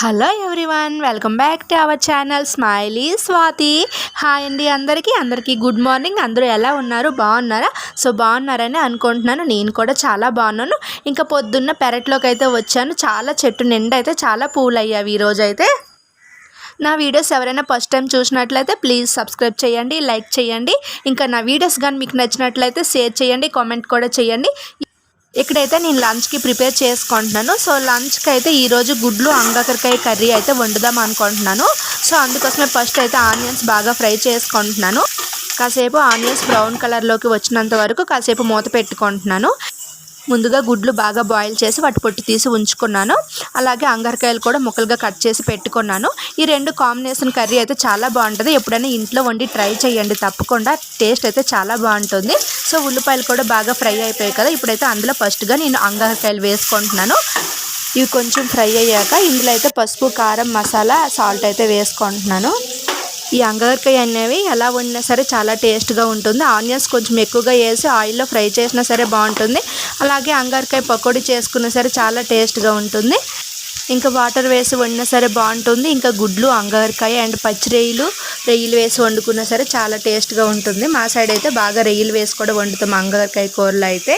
Hello everyone welcome back to our channel smiley Swathi hi అండి అందరికీ అందరికీ good morning అందరూ ఎలా ఉన్నారు? బాగున్నారా? సో బాగున్నారని అనుకుంటున్నాను. నేను కూడా చాలా బాగున్నాను. ఇంకా పొద్దున్న పెరట్లోకి అయితే వచ్చాను. చాలా చెట్టు నిండా అయితే చాలా పూలు అయ్యావి ఈరోజైతే. అయితే నా వీడియోస్ ఎవరైనా ఫస్ట్ టైం చూసినట్లయితే ప్లీజ్ సబ్స్క్రైబ్ చేయండి లైక్ చేయండి. ఇంకా నా వీడియోస్ కానీ మీకు నచ్చినట్లయితే షేర్ చేయండి కామెంట్ కూడా చేయండి. ఇక్కడైతే నేను లంచ్కి ప్రిపేర్ చేసుకుంటున్నాను. సో లంచ్కి అయితే ఈరోజు గుడ్లు అంగకరకాయ కర్రీ అయితే వండుదాం అనుకుంటున్నాను. సో అందుకోసమే ఫస్ట్ అయితే ఆనియన్స్ బాగా ఫ్రై చేసుకుంటున్నాను. కాసేపు ఆనియన్స్ బ్రౌన్ కలర్లోకి వచ్చినంత వరకు కాసేపు మూత పెట్టుకుంటున్నాను. ముందుగా గుడ్లు బాగా బాయిల్ చేసి వాటి పొట్టు తీసి ఉంచుకున్నాను. అలాగే అంగరకాయలు కూడా ముక్కలుగా కట్ చేసి పెట్టుకున్నాను. ఈ రెండు కాంబినేషన్ కర్రీ అయితే చాలా బాగుంటుంది. ఎప్పుడైనా ఇంట్లో వండి ట్రై చేయండి. తప్పకుండా టేస్ట్ అయితే చాలా బాగుంటుంది. సో ఉల్లిపాయలు కూడా బాగా ఫ్రై అయిపోయాయి కదా. ఇప్పుడైతే అందులో ఫస్ట్గా నేను అంగరకాయలు వేసుకుంటున్నాను. ఇవి కొంచెం ఫ్రై అయ్యాక ఇందులో అయితే పసుపు కారం మసాలా సాల్ట్ అయితే వేసుకుంటున్నాను. ఈ అంగరకాయ అనేవి ఎలా వండినా సరే చాలా టేస్ట్గా ఉంటుంది. ఆనియన్స్ కొంచెం ఎక్కువగా వేసి ఆయిల్లో ఫ్రై చేసినా సరే బాగుంటుంది. అలాగే అంగరకాయ పకోడీ చేసుకున్నా సరే చాలా టేస్ట్గా ఉంటుంది. ఇంకా వాటర్ వేసి వండినా సరే బాగుంటుంది. ఇంకా గుడ్లు అంగరకాయ అండ్ పచ్చి రొయ్యలు రొయ్యలు వేసి వండుకున్నా సరే చాలా టేస్ట్గా ఉంటుంది. మా సైడ్ అయితే బాగా రొయ్యలు వేసి కూడా వండుతాం అంగరకాయ కూరలు అయితే.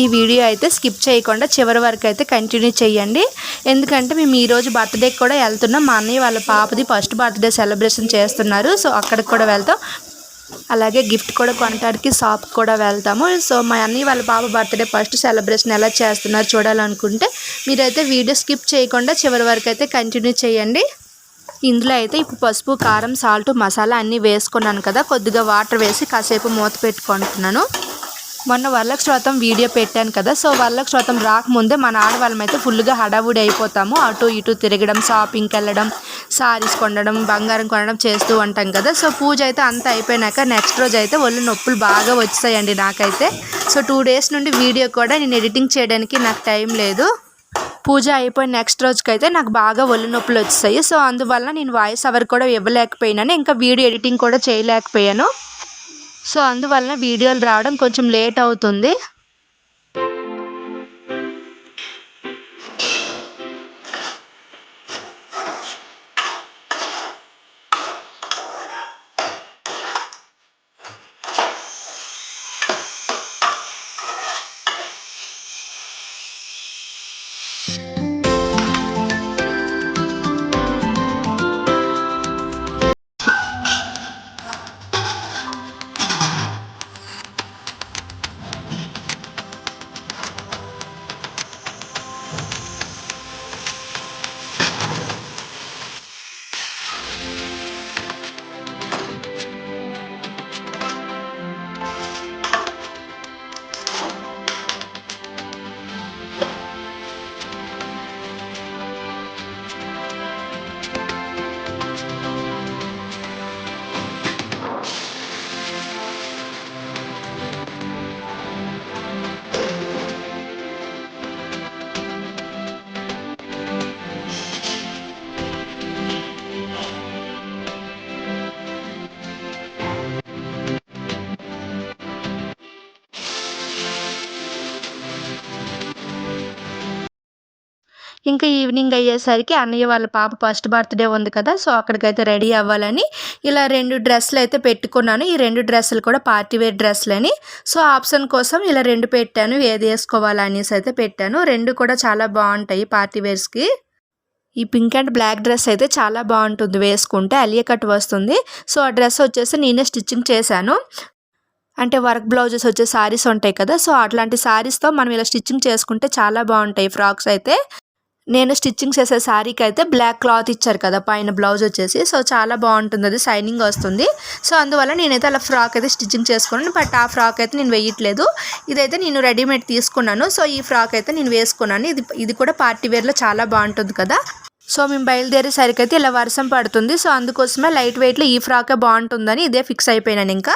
ఈ వీడియో అయితే స్కిప్ చేయకుండా చివరి వరకు అయితే కంటిన్యూ చేయండి. ఎందుకంటే మేము ఈరోజు బర్త్డేకి కూడా వెళ్తున్నాం. మా అన్నయ్య వాళ్ళ పాపది ఫస్ట్ బర్త్డే సెలబ్రేషన్ చేస్తున్నారు. సో అక్కడికి కూడా వెళ్తాం. అలాగే గిఫ్ట్ కూడా కొనటానికి షాప్కి కూడా వెళ్తాము. సో మా అన్నయ్య వాళ్ళ పాప బర్త్డే ఫస్ట్ సెలబ్రేషన్ ఎలా చేస్తున్నారు చూడాలనుకుంటే మీరైతే వీడియో స్కిప్ చేయకుండా చివరి వరకు అయితే కంటిన్యూ చేయండి. ఇందులో అయితే ఇప్పుడు పసుపు కారం సాల్ట్ మసాలా అన్నీ వేసుకున్నాను కదా. కొద్దిగా వాటర్ వేసి కాసేపు మూత పెట్టుకుంటున్నాను. మొన్న వరలక్ష్మి వీడియో పెట్టాను కదా సో వరలక్ష్మి రాకముందే మన ఆడవాళ్ళం అయితే ఫుల్గా హడావుడి అయిపోతాము. అటు ఇటు తిరగడం షాపింగ్కి వెళ్ళడం సారీస్ కొనడం బంగారం కొనడం చేస్తూ ఉంటాం కదా. సో పూజ అయితే అంత అయిపోయినాక నెక్స్ట్ రోజు అయితే ఒళ్ళు నొప్పులు బాగా వచ్చాయండి నాకైతే. సో టూ డేస్ నుండి వీడియో కూడా నేను ఎడిటింగ్ చేయడానికి నాకు టైం లేదు. పూజ అయిపోయిన నెక్స్ట్ రోజుకైతే నాకు బాగా ఒళ్ళు నొప్పులు వచ్చాయి సో అందువల్ల నేను వాయిస్ అవర్ కూడా ఇవ్వలేకపోయినాను. ఇంకా వీడియో ఎడిటింగ్ కూడా చేయలేకపోయాను. సో అందువలన వీడియోలు రావడం కొంచెం లేట్ అవుతుంది. ఇంకా ఈవినింగ్ అయ్యేసరికి అన్నయ్య వాళ్ళ పాప ఫస్ట్ బర్త్డే ఉంది కదా సో అక్కడికైతే రెడీ అవ్వాలని ఇలా రెండు డ్రెస్సులు అయితే పెట్టుకున్నాను. ఈ రెండు డ్రెస్సులు కూడా పార్టీ వేర్ డ్రెస్సులని సో ఆప్షన్ కోసం ఇలా రెండు పెట్టాను ఏది వేసుకోవాలనేసి అయితే పెట్టాను. రెండు కూడా చాలా బాగుంటాయి పార్టీ వేర్స్కి ఈ పింక్ అండ్ బ్లాక్ డ్రెస్ అయితే చాలా బాగుంటుంది వేసుకుంటే అలియా కట్ వస్తుంది. సో ఆ డ్రెస్ వచ్చేసి నేనే స్టిచ్చింగ్ చేశాను. అంటే వర్క్ బ్లౌజెస్ వచ్చే శారీస్ ఉంటాయి కదా సో అట్లాంటి శారీస్తో మనం ఇలా స్టిచ్చింగ్ చేసుకుంటే చాలా బాగుంటాయి ఫ్రాక్స్ అయితే. నేను స్టిచ్చింగ్ చేసే శారీకి అయితే బ్లాక్ క్లాత్ ఇచ్చారు కదా పైన బ్లౌజ్ వచ్చేసి. సో చాలా బాగుంటుంది. అది షైనింగ్ వస్తుంది. సో అందువల్ల నేనైతే అలా ఫ్రాక్ అయితే స్టిచ్చింగ్ చేసుకున్నాను. బట్ ఆ ఫ్రాక్ అయితే నేను వేయట్లేదు. ఇదైతే నేను రెడీమేడ్ తీసుకున్నాను. సో ఈ ఫ్రాక్ అయితే నేను వేసుకున్నాను. ఇది ఇది కూడా పార్టీ వేర్లో చాలా బాగుంటుంది కదా. సో మేము బయలుదేరేసరికి అయితే ఇలా వర్షం పడుతుంది. సో అందుకోసమే లైట్ వెయిట్లో ఈ ఫ్రాకే బాగుంటుందని ఇదే ఫిక్స్ అయిపోయినాను ఇంకా.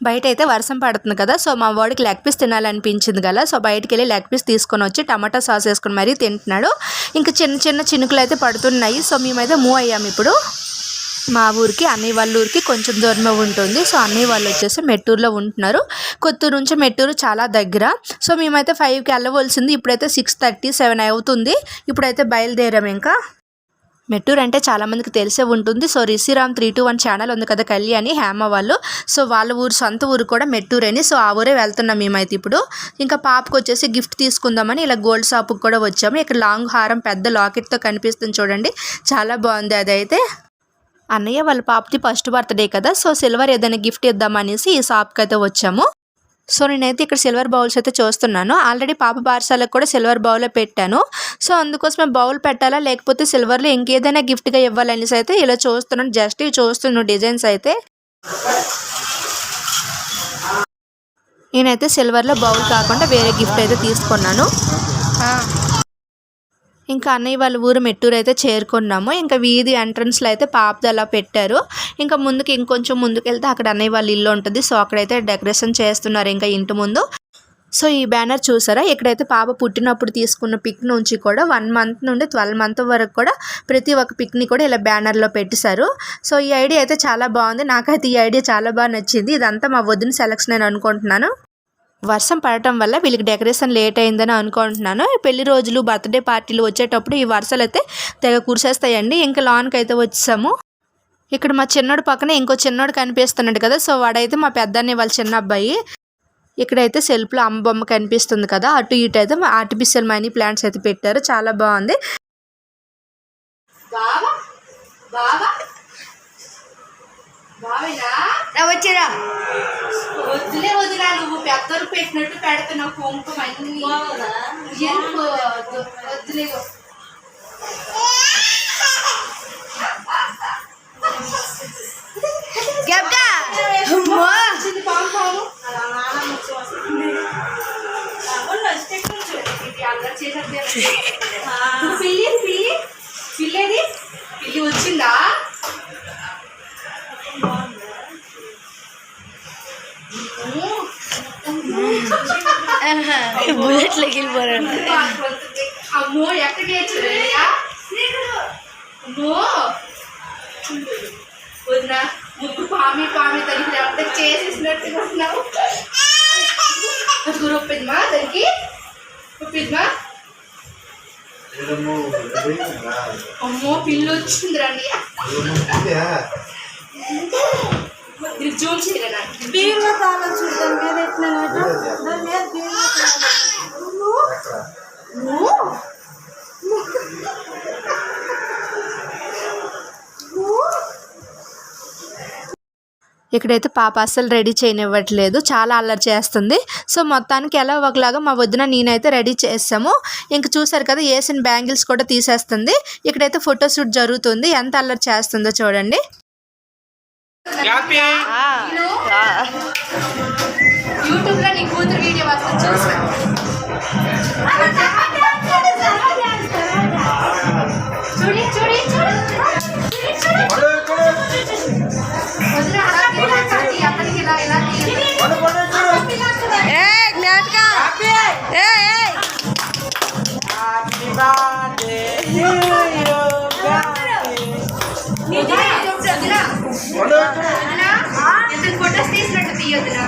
బయట అయితే వర్షం పడుతుంది కదా సో మా వాడికి లెగ్ పీస్ తినాలనిపించింది కదా సో బయటికి వెళ్ళి లెగ్ పీస్ తీసుకొని వచ్చి టమాటా సాస్ వేసుకొని మరీ తింటున్నాడు. ఇంకా చిన్న చిన్న చినుకులు అయితే పడుతున్నాయి సో మేమైతే మూవ్ అయ్యాము ఇప్పుడు. మా ఊరికి అన్నయ్య వాళ్ళ ఊరికి కొంచెం దూరమే ఉంటుంది సో అన్నయ్య వాళ్ళు వచ్చేసి మెట్టూరులో ఉంటున్నారు. కొత్తూరు నుంచి మెట్టూరు చాలా దగ్గర సో మేమైతే ఫైవ్కి వెళ్ళవలసింది ఇప్పుడైతే సిక్స్ థర్టీ సెవెన్ అవుతుంది. ఇప్పుడైతే బయలుదేరాము ఇంకా. మెట్టూరు అంటే చాలామందికి తెలిసే ఉంటుంది. So Rishiram three two one channel ఉంది కదా కళ్యాణి హేమ వాళ్ళు. సో వాళ్ళ ఊరు సొంత ఊరు కూడా మెట్టూరేని. సో ఆ ఊరే వెళ్తున్నాం మేమైతే ఇప్పుడు. ఇంకా పాపకు వచ్చేసి గిఫ్ట్ తీసుకుందామని ఇలా గోల్డ్ షాప్కి కూడా వచ్చాము. ఇక్కడ లాంగ్ హారం పెద్ద లాకెట్తో కనిపిస్తుంది చూడండి. చాలా బాగుంది అదైతే. అన్నయ్య వాళ్ళ పాపది ఫస్ట్ బర్త్డే కదా. సో సిల్వర్ ఏదైనా గిఫ్ట్ ఇద్దామనేసి ఈ షాప్కి అయితే వచ్చాము. సో నేనైతే ఇక్కడ సిల్వర్ బౌల్స్ అయితే చూస్తున్నాను. ఆల్రెడీ పాప బార్సాలకు కూడా సిల్వర్ బౌలే పెట్టాను. సో అందుకోసమే బౌల్ పెట్టాలా లేకపోతే సిల్వర్లో ఇంకేదైనా గిఫ్ట్గా ఇవ్వాలనేసి అయితే ఇలా చూస్తున్నాను. జస్ట్ ఇవి చూస్తున్నాను డిజైన్స్ అయితే. నేనైతే సిల్వర్లో బౌల్ కాకుండా వేరే గిఫ్ట్ అయితే తీసుకున్నాను. ఇంకా అన్నయ్య వాళ్ళ ఊరు మెట్టూరు అయితే చేరుకున్నాము. ఇంకా వీధి ఎంట్రన్స్లో అయితే పాపది అలా పెట్టారు. ఇంకా ముందుకు ఇంకొంచెం ముందుకు వెళ్తే అక్కడ అన్నయ్య వాళ్ళ ఇల్లు ఉంటుంది. సో అక్కడైతే డెకరేషన్ చేస్తున్నారు ఇంకా ఇంటి ముందు. సో ఈ బ్యానర్ చూసారా? ఇక్కడైతే పాప పుట్టినప్పుడు తీసుకున్న పిక్ నుంచి కూడా వన్ మంత్ నుండి ట్వెల్వ్ మంత్ వరకు కూడా ప్రతి ఒక్క పిక్ని కూడా ఇలా బ్యానర్లో పెట్టేశారు. సో ఈ ఐడియా అయితే చాలా బాగుంది. నాకైతే ఈ ఐడియా చాలా బాగా నచ్చింది. ఇదంతా మా వదిన సెలక్షన్ అని అనుకుంటున్నాను. వర్షం పడటం వల్ల వీళ్ళకి డెకరేషన్ లేట్ అయిందని అనుకుంటున్నాను. పెళ్ళి రోజులు బర్త్డే పార్టీలు వచ్చేటప్పుడు ఈ వర్షాలు అయితే తెగ కురిసేస్తాయండి. ఇంకా లాన్కి అయితే వచ్చేసాము ఇక్కడ మా చిన్నోడు పక్కన ఇంకో చిన్నోడు కనిపిస్తున్నాడు కదా. సో వాడైతే మా పెద్దన్నయ్య వాళ్ళ చిన్న అబ్బాయి. ఇక్కడైతే సెల్ఫ్లో అమ్మ బొమ్మ కనిపిస్తుంది కదా. అటు ఇటు అయితే ఆర్టిఫిషియల్ మనీ ప్లాంట్స్ అయితే పెట్టారు. చాలా బాగుంది. బావా? బావా? బావేనా? వచ్చిరా. వద్దులే వదిలా నువ్వు. పెద్దలు పెట్టినట్టు పెడుతున్నావు కుంకుమ అన్ని. ఎందుకు వద్దు, వద్దులే. గబ్డా! అమ్మో! వచ్చింది పాము పాము. ఇది అల్లరి చేసేద్దే. ఇప్పుడు పిల్లి పిల్లి పిల్లేది పిల్లి వచ్చిందా? బుల్లెట్లోకి వెళ్ళిపోయాడు అమ్మో ఎక్కడికి వచ్చారయ్యా అమ్మో వదిన ముగ్గు పామి పామి తగిలి అంత చేసేసినట్టుగా ఉన్నావు అది రొప్పిందమా దానికి రొప్పిందమా అమ్మో పిల్లి వచ్చింది రండి చూద్దాం మీద ఎట్లా ఇక్కడైతే పాప అస్సలు రెడీ చేయనివ్వట్లేదు. చాలా అల్లరి చేస్తుంది. సో మొత్తానికి ఎలా ఒకలాగా మా వదిన నేనైతే రెడీ చేసాము. ఇంక చూసారు కదా వేసిన బ్యాంగిల్స్ కూడా తీసేస్తుంది. ఇక్కడైతే ఫోటోషూట్ జరుగుతుంది. ఎంత అల్లరి చేస్తుందో చూడండి. యూట్యూబ్లో నీ కూతురు వీడియో వస్తుంది చూసా días de la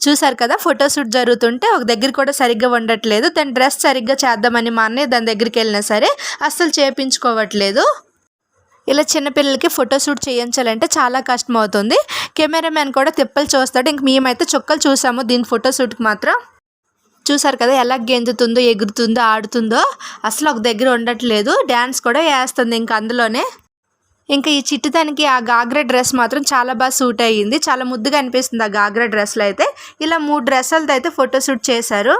చూసారు కదా ఫోటోషూట్ జరుగుతుంటే ఒక దగ్గర కూడా సరిగ్గా ఉండట్లేదు. దాని డ్రెస్ సరిగ్గా చేద్దామని మా అన్నయ్య దాని దగ్గరికి వెళ్ళినా సరే అస్సలు చేయించుకోవట్లేదు ఇలా చిన్నపిల్లలకి ఫోటోషూట్ చేయించాలంటే చాలా కష్టం అవుతుంది. కెమెరామ్యాన్ కూడా తిప్పలు చూస్తాడు. ఇంక మేమైతే చుక్కలు చూసాము దీని ఫోటోషూట్కి మాత్రం. చూసారు కదా ఎలా గెంతుతుందో ఎగురుతుందో ఆడుతుందో అసలు ఒక దగ్గర ఉండట్లేదు. డ్యాన్స్ కూడా వేస్తుంది ఇంక అందులోనే. ఇంకా ఈ చిట్టుదానికి ఆ గాగ్రా డ్రెస్ మాత్రం చాలా బాగా సూట్ అయ్యింది. చాలా ముద్దుగా అనిపిస్తుంది ఆ గాగ్రా డ్రెస్లో అయితే. ఇలా మూడు డ్రెస్సులతో అయితే ఫోటో షూట్ చేశారు.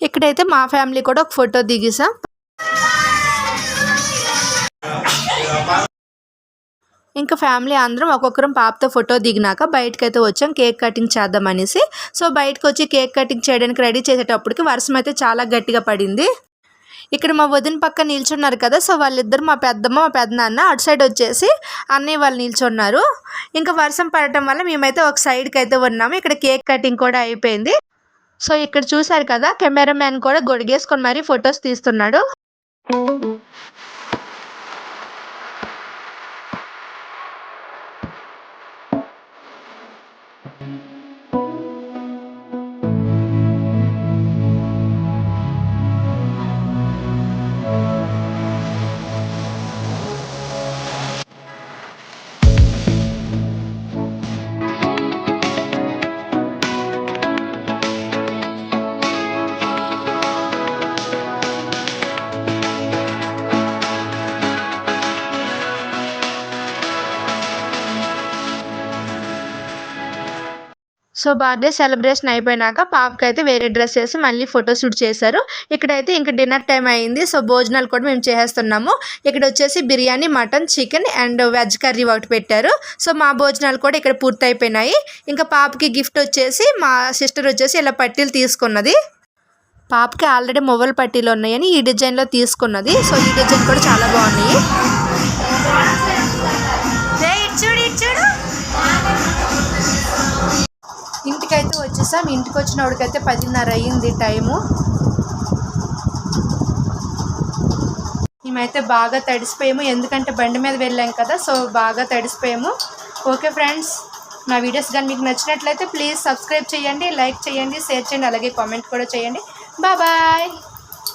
ఇక్కడైతే మా ఫ్యామిలీ కూడా ఒక ఫోటో దిగేసాం. ఇంకా ఫ్యామిలీ అందరం ఒక్కొక్కరం పాపతో ఫోటో దిగినాక బయటకు అయితే వచ్చాం కేక్ కటింగ్ చేద్దామనేసి. సో బయటకు వచ్చి కేక్ కటింగ్ చేయడానికి రెడీ చేసేటప్పటికి వర్షం అయితే చాలా గట్టిగా పడింది. ఇక్కడ మా వదిన పక్క నిల్చున్నారు కదా సో వాళ్ళిద్దరు మా పెద్దమ్మ మా పెద్దనాన్న అటు సైడ్ వచ్చేసి అన్నయ్య వాళ్ళు నిల్చున్నారు. ఇంకా వర్షం పడటం వల్ల మేమైతే ఒక సైడ్కి అయితే ఉన్నాము. ఇక్కడ కేక్ కటింగ్ కూడా అయిపోయింది. సో ఇక్కడ చూసారు కదా కెమెరామ్యాన్ కూడా గొడిగేసుకొని మరీ ఫొటోస్ తీస్తున్నాడు. సో బర్త్డే సెలబ్రేషన్ అయిపోయినాక పాపకి అయితే వేరే డ్రెస్ వేసి మళ్ళీ ఫోటో షూట్ చేశారు. ఇక్కడైతే ఇంకా డిన్నర్ టైం అయింది. సో భోజనాలు కూడా మేము చేసేస్తున్నాము. ఇక్కడ వచ్చేసి biryani mutton chicken and veg curry ఒకటి పెట్టారు. సో మా భోజనాలు కూడా ఇక్కడ పూర్తి అయిపోయినాయి. ఇంకా పాపకి గిఫ్ట్ వచ్చేసి మా సిస్టర్ వచ్చేసి ఇలా పట్టీలు తీసుకున్నది. పాపకి ఆల్రెడీ మొబైల్ పట్టీలు ఉన్నాయని ఈ డిజైన్లో తీసుకున్నది. సో ఈ డిజైన్ కూడా చాలా బాగున్నాయి. ఇంటికైతే వచ్చేసాం. ఇంటికి వచ్చినప్పటికైతే పదిన్నర అయ్యింది టైము. మేమైతే బాగా తడిసిపోయాము. ఎందుకంటే బండి మీద వెళ్ళాం కదా సో బాగా తడిసిపోయాము. ఓకే ఫ్రెండ్స్ నా వీడియోస్ కానీ మీకు నచ్చినట్లయితే ప్లీజ్ సబ్స్క్రైబ్ చేయండి లైక్ చేయండి షేర్ చేయండి అలాగే కామెంట్ కూడా చేయండి. బాయ్.